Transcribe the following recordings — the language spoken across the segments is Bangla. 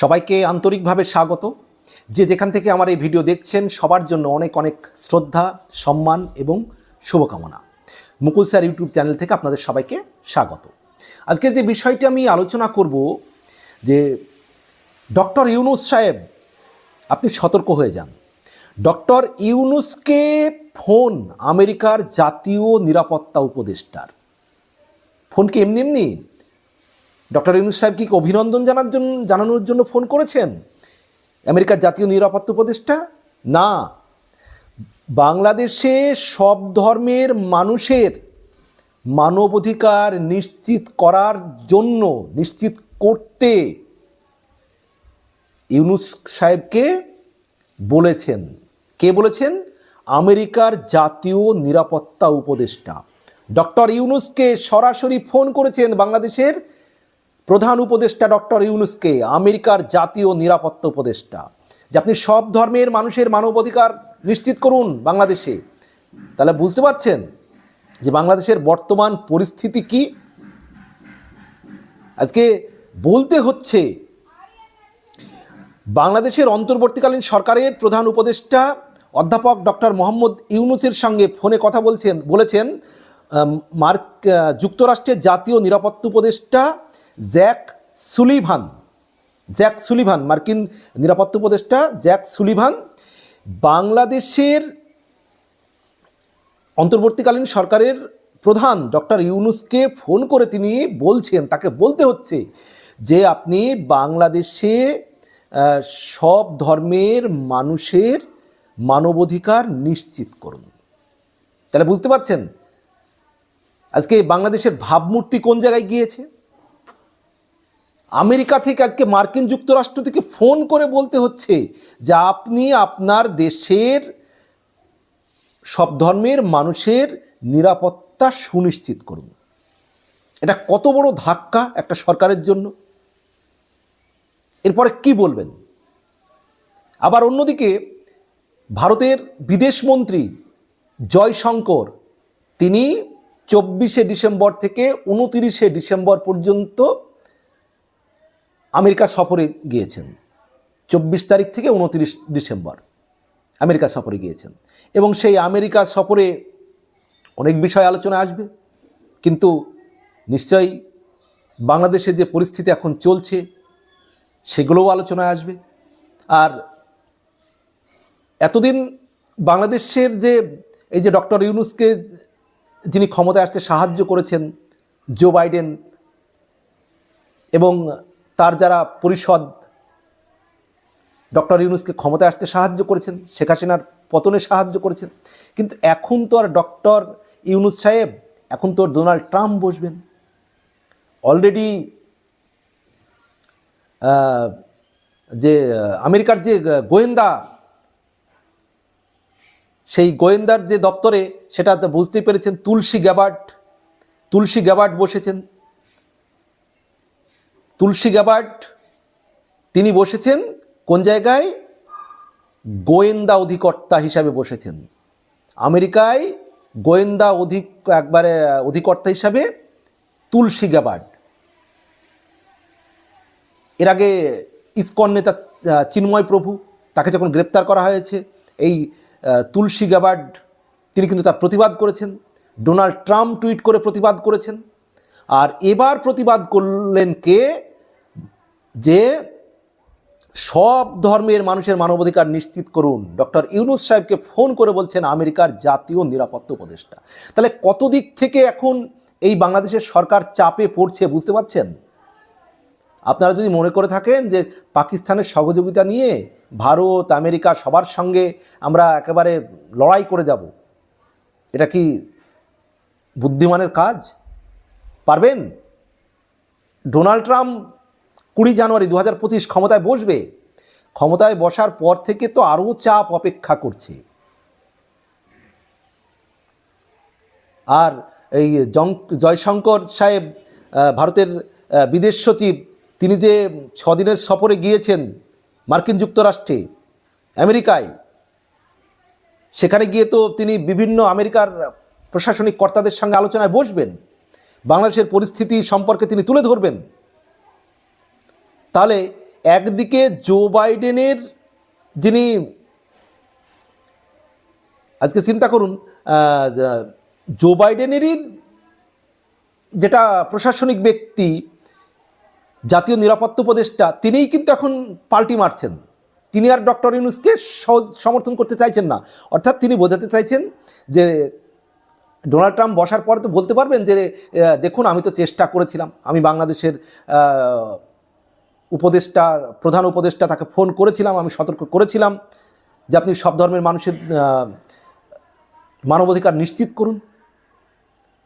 সবাইকে আন্তরিকভাবে স্বাগত। যে যেখান থেকে আমার এই ভিডিও দেখছেন, সবার জন্য অনেক অনেক শ্রদ্ধা, সম্মান এবং শুভকামনা। মুকুল স্যার ইউটিউব চ্যানেল থেকে আপনাদের সবাইকে স্বাগত। আজকে যে বিষয়টি আমি আলোচনা করব, যে ডক্টর ইউনুস সাহেব, আপনি সতর্ক হয়ে যান। ডক্টর ইউনুসকে ফোন আমেরিকার জাতীয় নিরাপত্তা উপদেষ্টার। ফোন কি এমনি এমনি? ডক্টর ইউনুস সাহেব কি অভিনন্দন জানার জন্য, জানানোর জন্য ফোন করেছেন? আমেরিকার জাতীয় নিরাপত্তা উপদেষ্টা? না। বাংলাদেশে সব ধর্মের মানুষের মানবাধিকার নিশ্চিত করার জন্য, নিশ্চিত করতে ইউনুস সাহেবকে বলেছেন। কে বলেছেন? আমেরিকার জাতীয় নিরাপত্তা উপদেষ্টা। ডক্টর ইউনুসকে সরাসরি ফোন করেছেন বাংলাদেশের প্রধান উপদেষ্টা ডক্টর ইউনুসকে, আমেরিকার জাতীয় নিরাপত্তা উপদেষ্টা। যে আপনি সব ধর্মের মানুষের মানবাধিকার নিশ্চিত করুন বাংলাদেশে। তাহলে বুঝতে পারছেন যে বাংলাদেশের বর্তমান পরিস্থিতি কি? আজকে বলতে হচ্ছে, বাংলাদেশের অন্তর্বর্তীকালীন সরকারের প্রধান উপদেষ্টা অধ্যাপক ডক্টর মোহাম্মদ ইউনুসের সঙ্গে ফোনে কথা বলছেন, বলেছেন মার্ক যুক্তরাষ্ট্রের জাতীয় নিরাপত্তা উপদেষ্টা জ্যাক সুলিভান। জ্যাক সুলিভান, মার্কিন নিরাপত্তা উপদেষ্টা জ্যাক সুলিভান বাংলাদেশের অন্তর্বর্তীকালীন সরকারের প্রধান ডক্টর ইউনুসকে ফোন করে তিনি বলছেন, তাকে বলতে হচ্ছে যে আপনি বাংলাদেশে সব ধর্মের মানুষের মানবাধিকার নিশ্চিত করুন। তাহলে বুঝতে পারছেন? আজকে বাংলাদেশের ভাবমূর্তি কোন জায়গায় গিয়েছে? আমেরিকা থেকে আজকে মার্কিন যুক্তরাষ্ট্র থেকে ফোন করে বলতে হচ্ছে যে আপনি আপনার দেশের সব ধর্মের মানুষের নিরাপত্তা সুনিশ্চিত করুন। এটা কত বড় ধাক্কা একটা সরকারের জন্য। এরপরে কি বলবেন? আবার অন্যদিকে ভারতের বিদেশমন্ত্রী জয়শঙ্কর, তিনি চব্বিশে ডিসেম্বর থেকে উনতিরিশে ডিসেম্বর পর্যন্ত আমেরিকা সফরে গিয়েছেন। চব্বিশ তারিখ থেকে উনতিরিশ ডিসেম্বর আমেরিকা সফরে গিয়েছেন। এবং সেই আমেরিকা সফরে অনেক বিষয় আলোচনা আসবে। কিন্তু নিশ্চয়ই বাংলাদেশে যে পরিস্থিতি এখন চলছে, সেগুলোও আলোচনায় আসবে। আর এতদিন বাংলাদেশের যে এই যে ডক্টর ইউনুসকে যিনি ক্ষমতায় আসতে সাহায্য করেছেন, জো বাইডেন এবং তার যারা পরিষদ ডক্টর ইউনুসকে ক্ষমতায় আসতে সাহায্য করেছেন, শেখ হাসিনার পতনে সাহায্য করেছেন, কিন্তু এখন তো আর ডক্টর ইউনুস সাহেব, এখন তো ডোনাল্ড ট্রাম্প বসবেন। অলরেডি যে, আমেরিকার যে গোয়েন্দা, সেই গোয়েন্দার যে দপ্তরে, সেটা তো বুঝতেই পেরেছেন, তুলসী গ্যাবার্ড তুলসী গ্যাবার্ড বসেছেন। তুলসী গ্যাবার্ড তিনি বসেছেন কোন জায়গায়? গোয়েন্দা অধিকর্তা হিসাবে বসেছেন। আমেরিকায় গোয়েন্দা অধিক, একবারে অধিকর্তা হিসাবে তুলসী গ্যাবার্ড এর আগে ইস্কন নেতা চিন্ময় প্রভু, তাকে যখন গ্রেপ্তার করা হয়েছে, এই তুলসী গ্যাবার্ড তিনি কিন্তু তার প্রতিবাদ করেছেন। ডোনাল্ড ট্রাম্প টুইট করে প্রতিবাদ করেছেন। আর এবার প্রতিবাদ করলেন কে? যে সব ধর্মের মানুষের মানবাধিকার নিশ্চিত করুন। ডক্টর ইউনুস সাহেবকে ফোন করে বলছেন আমেরিকার জাতীয় নিরাপত্তা উপদেষ্টা। তাহলে কত দিক থেকে এখন এই বাংলাদেশের সরকার চাপে পড়ছে বুঝতে পারছেন? আপনারা যদি মনে করে থাকেন যে পাকিস্তানের সহযোগিতা নিয়ে ভারত, আমেরিকা সবার সঙ্গে আমরা একেবারে লড়াই করে যাব, এটা কি বুদ্ধিমানের কাজ? পারবেন? ডোনাল্ড ট্রাম্প কুড়ি জানুয়ারি দু হাজার পঁচিশ ক্ষমতায় বসবে। ক্ষমতায় বসার পর থেকে তো আরও চাপ অপেক্ষা করছে। আর এই জয়শঙ্কর সাহেব ভারতের বিদেশ সচিব, তিনি যে ছদিনের সফরে গিয়েছেন মার্কিন যুক্তরাষ্ট্রে, আমেরিকায়, সেখানে গিয়ে তো তিনি বিভিন্ন আমেরিকার প্রশাসনিক কর্তাদের সঙ্গে আলোচনায় বসবেন। বাংলাদেশের পরিস্থিতি সম্পর্কে তিনি তুলে ধরবেন। তাহলে একদিকে জো বাইডেনের যিনি, আজকে চিন্তা করুন জো বাইডেনেরই যেটা প্রশাসনিক ব্যক্তি, জাতীয় নিরাপত্তা উপদেষ্টা, তিনিই কিন্তু এখন পাল্টি মারছেন। তিনি আর ডক্টর ইউনুসকে সমর্থন করতে চাইছেন না। অর্থাৎ তিনি বোঝাতে চাইছেন যে ডোনাল্ড ট্রাম্প বসার পরে তো বলতে পারবেন যে দেখুন, আমি তো চেষ্টা করেছিলাম। আমি বাংলাদেশের উপদেষ্টা, প্রধান উপদেষ্টা তাকে ফোন করেছিলাম, আমি সতর্ক করেছিলাম যে আপনি সব ধর্মের মানুষের মানবাধিকার নিশ্চিত করুন।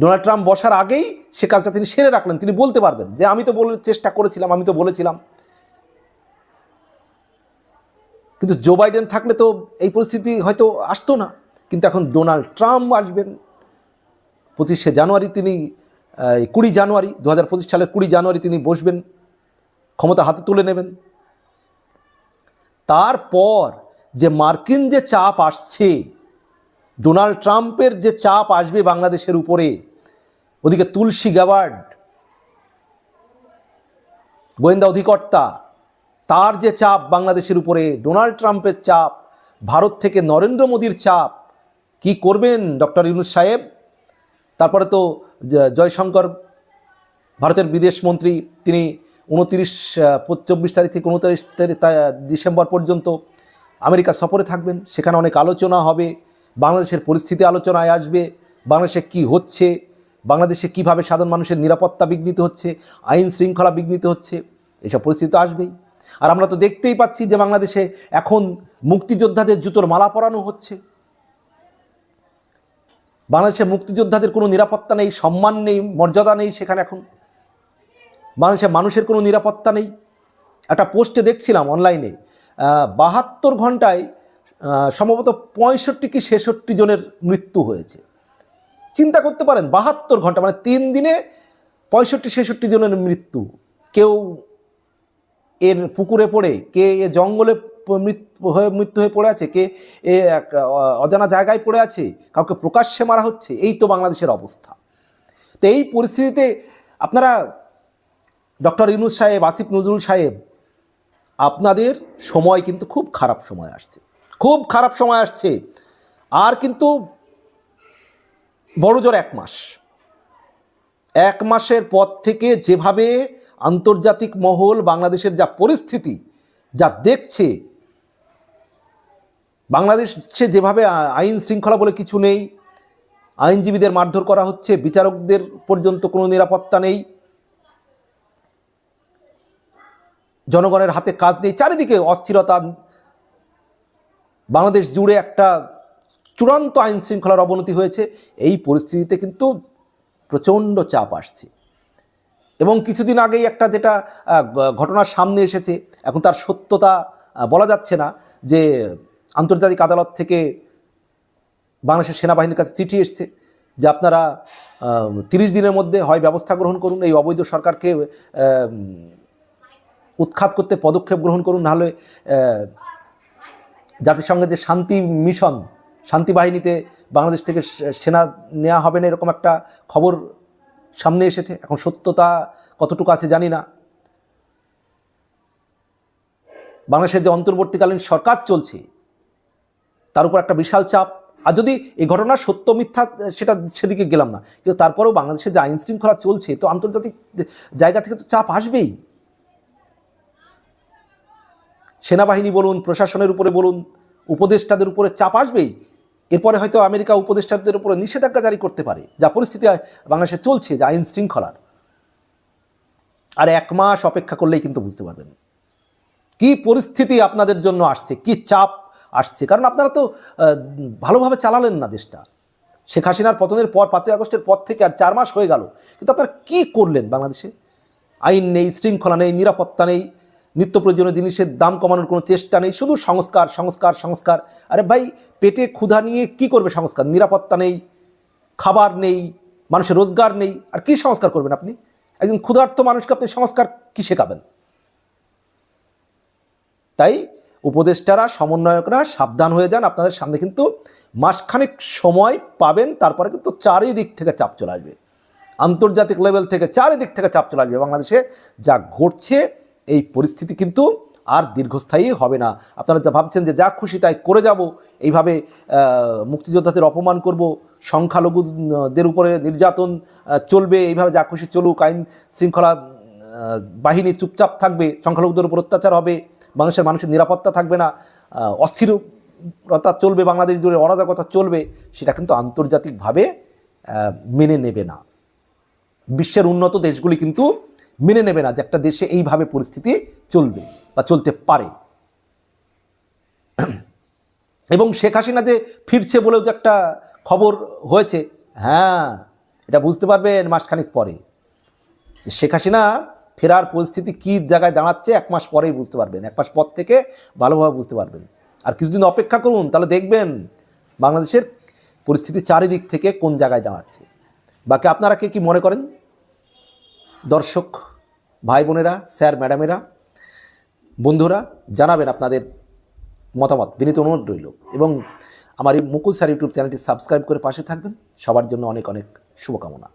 ডোনাল্ড ট্রাম্প বসার আগেই সে কাজটা তিনি সেরে রাখলেন। তিনি বলতে পারবেন যে, আমি তো বলে, চেষ্টা করেছিলাম, আমি তো বলেছিলাম। কিন্তু জো বাইডেন থাকলে তো এই পরিস্থিতি হয়তো আসতো না। কিন্তু এখন ডোনাল্ড ট্রাম্প আসবেন। পঁচিশে জানুয়ারি তিনি কুড়ি জানুয়ারি দু হাজার পঁচিশ সালের কুড়ি জানুয়ারি তিনি বসবেন, ক্ষমতা হাতে তুলে নেবেন। তারপর যে মার্কিন যে চাপ আসছে, ডোনাল্ড ট্রাম্পের যে চাপ আসবে বাংলাদেশের উপরে, ওদিকে তুলসী গ্যাওয়ার্ড গোয়েন্দা অধিকর্তা, তার যে চাপ বাংলাদেশের উপরে, ডোনাল্ড ট্রাম্পের চাপ, ভারত থেকে নরেন্দ্র মোদীর চাপ, কি করবেন ডক্টর ইউনুস সাহেব? তারপরে তো জয়শঙ্কর, ভারতের বিদেশ মন্ত্রী, তিনি উনতিরিশ চব্বিশ তারিখ থেকে উনত্রিশ তারিখ ডিসেম্বর পর্যন্ত আমেরিকা সফরে থাকবেন। সেখানে অনেক আলোচনা হবে। বাংলাদেশের পরিস্থিতি আলোচনায় আসবে। বাংলাদেশে কি হচ্ছে? বাংলাদেশে কীভাবে সাধারণ মানুষের নিরাপত্তা বিঘ্নিত হচ্ছে? আইন শৃঙ্খলা বিঘ্নিত হচ্ছে? এসব পরিস্থিতি আসবেই। আর আমরা তো দেখতেই পাচ্ছি যে বাংলাদেশে এখন মুক্তিযোদ্ধাদের জুতোর মালা পরানো হচ্ছে। বাংলাদেশের মুক্তিযোদ্ধাদের কোনো নিরাপত্তা নেই, সম্মান নেই, মর্যাদা নেই সেখানে এখন। বাংলাদেশের মানুষের কোনো নিরাপত্তা নেই। একটা পোস্টে দেখছিলাম অনলাইনে বাহাত্তর ঘন্টায় সম্ভবত পঁয়ষট্টি কি ছেষট্টি জনের মৃত্যু হয়েছে। চিন্তা করতে পারেন, বাহাত্তর ঘণ্টা মানে তিন দিনে পঁয়ষট্টি ছেষট্টি জনের মৃত্যু। কেউ এর পুকুরে পড়ে, কে এ জঙ্গলে মৃত্যু হয়ে মৃত্যু হয়ে পড়ে আছে? কে? এ এক অজানা জায়গায় পড়ে আছে? কাউকে প্রকাশ্যে মারা হচ্ছে? এই তো বাংলাদেশের অবস্থা। তো এই পরিস্থিতিতে আপনারা ডক্টর ইউনুস সাহেব, আসিফ নজরুল সাহেব, আপনাদের সময় কিন্তু খুব খারাপ সময় আসছে। খুব খারাপ সময় আসছে। আর কিন্তু বড় জোর এক মাস। এক মাসের পর থেকে যেভাবে আন্তর্জাতিক মহল বাংলাদেশের যা পরিস্থিতি, যা দেখছে বাংলাদেশে যেভাবে আইন শৃঙ্খলা বলে কিছু নেই, আইনজীবীদের মারধর করা হচ্ছে, বিচারকদের পর্যন্ত কোনো নিরাপত্তা নেই, জনগণের হাতে কাজ নেই, চারিদিকে অস্থিরতা। বাংলাদেশ জুড়ে একটা চূড়ান্ত আইন শৃঙ্খলার অবনতি হয়েছে, এই পরিস্থিতিতে কিন্তু প্রচণ্ড চাপ আসছে। এবং কিছুদিন আগেই একটা যেটা ঘটনার সামনে এসেছে, এখন তার সত্যতা বলা যাচ্ছে না যে আন্তর্জাতিক আদালত থেকে বাংলাদেশের সেনাবাহিনীর কাছে চিঠি এসছে যে আপনারা তিরিশ দিনের মধ্যে হয় ব্যবস্থা গ্রহণ করুন, এই অবৈধ সরকারকে উৎখাত করতে পদক্ষেপ গ্রহণ করুন নাহলে জাতিসংঘের যে শান্তি মিশন, শান্তি বাহিনীতে বাংলাদেশ থেকে সেনা নেওয়া হবে না এরকম একটা খবর সামনে এসেছে। এখন সত্যতা কতটুকু আছে জানি না। বাংলাদেশের যে অন্তর্বর্তীকালীন সরকার চলছে তার উপর একটা বিশাল চাপ। আর যদি এই ঘটনা সত্য, মিথ্যা, সেটা সেদিকে গেলাম না, কিন্তু তারপরেও বাংলাদেশে যে আইন শৃঙ্খলা চলছে, তো আন্তর্জাতিক জায়গা থেকে তো চাপ আসবেই। সেনাবাহিনী বলুন, প্রশাসনের উপরে বলুন, উপদেষ্টাদের উপরে চাপ আসবেই। এরপরে হয়তো আমেরিকা উপদেষ্টাদের উপরে নিষেধাজ্ঞা জারি করতে পারে। যা পরিস্থিতি বাংলাদেশে চলছে, যে আইন শৃঙ্খলার। আর এক মাস অপেক্ষা করলেই কিন্তু বুঝতে পারবেন। কি পরিস্থিতি আপনাদের জন্য আসছে, কি চাপ আসছে। কারণ আপনারা তো ভালোভাবে চালালেন না দেশটা। শেখ হাসিনার পতনের পর, পাঁচই আগস্টের পর থেকে আর চার মাস হয়ে গেল। কিন্তু আপনারা কি করলেন বাংলাদেশে? আইন নেই, শৃঙ্খলা নেই, নিরাপত্তা নেই, নিত্য প্রয়োজনীয় জিনিসের দাম কমানোর কোনো চেষ্টা নেই, শুধু সংস্কার সংস্কার সংস্কার। আরে ভাই, পেটে ক্ষুধা নিয়ে কি করবে সংস্কার? নিরাপত্তা নেই, খাবার নেই, মানুষের রোজগার নেই। আর কি সংস্কার করবেন আপনি? একজন ক্ষুধার্ত মানুষকে আপনি সংস্কার কী শেখাবেন? তাই উপদেষ্টারা, সমন্বয়করা সাবধান হয়ে যান। আপনাদের সামনে কিন্তু মাসখানেক সময় পাবেন, তারপরে কিন্তু চারিদিক থেকে চাপ চলে আসবে। আন্তর্জাতিক লেভেল থেকে চারিদিক থেকে চাপ চলে আসবে। বাংলাদেশে যা ঘটছে, এই পরিস্থিতি কিন্তু আর দীর্ঘস্থায়ী হবে না। আপনারা যা ভাবছেন যে যা খুশি তাই করে যাব, এইভাবে মুক্তিযোদ্ধাদের অপমান করব, সংখ্যালঘুদের উপরে নির্যাতন চলবে, এইভাবে যা খুশি চলুক, আইন শৃঙ্খলা বাহিনী চুপচাপ থাকবে, সংখ্যালঘুদের উপর অত্যাচার হবে বাংলাদেশের মানুষের নিরাপত্তা থাকবে না অস্থিরতা চলবে, বাংলাদেশ জুড়ে অরাজকতা চলবে, সেটা কিন্তু আন্তর্জাতিকভাবে মেনে নেবে না। বিশ্বের উন্নত দেশগুলি কিন্তু মেনে নেবে না যে একটা দেশে এইভাবে পরিস্থিতি চলবে বা চলতে পারে। এবং শেখ হাসিনা যে ফিরছে বলেও যে একটা খবর হয়েছে হ্যাঁ এটা বুঝতে পারবেন মাসখানিক পরে। শেখ হাসিনা ফেরার পরিস্থিতি কী জায়গায় দাঁড়াচ্ছে, এক মাস পরেই বুঝতে পারবেন, এক মাস পর থেকে ভালোভাবে বুঝতে পারবেন। আর কিছুদিন অপেক্ষা করুন, তাহলে দেখবেন বাংলাদেশের পরিস্থিতি চারিদিক থেকে কোন জায়গায় দাঁড়াচ্ছে। বাকি আপনারা কে কি মনে করেন? দর্শক, ভাই বোনেরা, স্যার, ম্যাডামেরা, বন্ধুরা, জানাবেন আপনাদের মতামত। বিনীত অনুরোধ রইল। এবং আমার এই মুকুল স্যার ইউটিউব চ্যানেলটি সাবস্ক্রাইব করে পাশে থাকবেন। সবার জন্য অনেক অনেক শুভকামনা।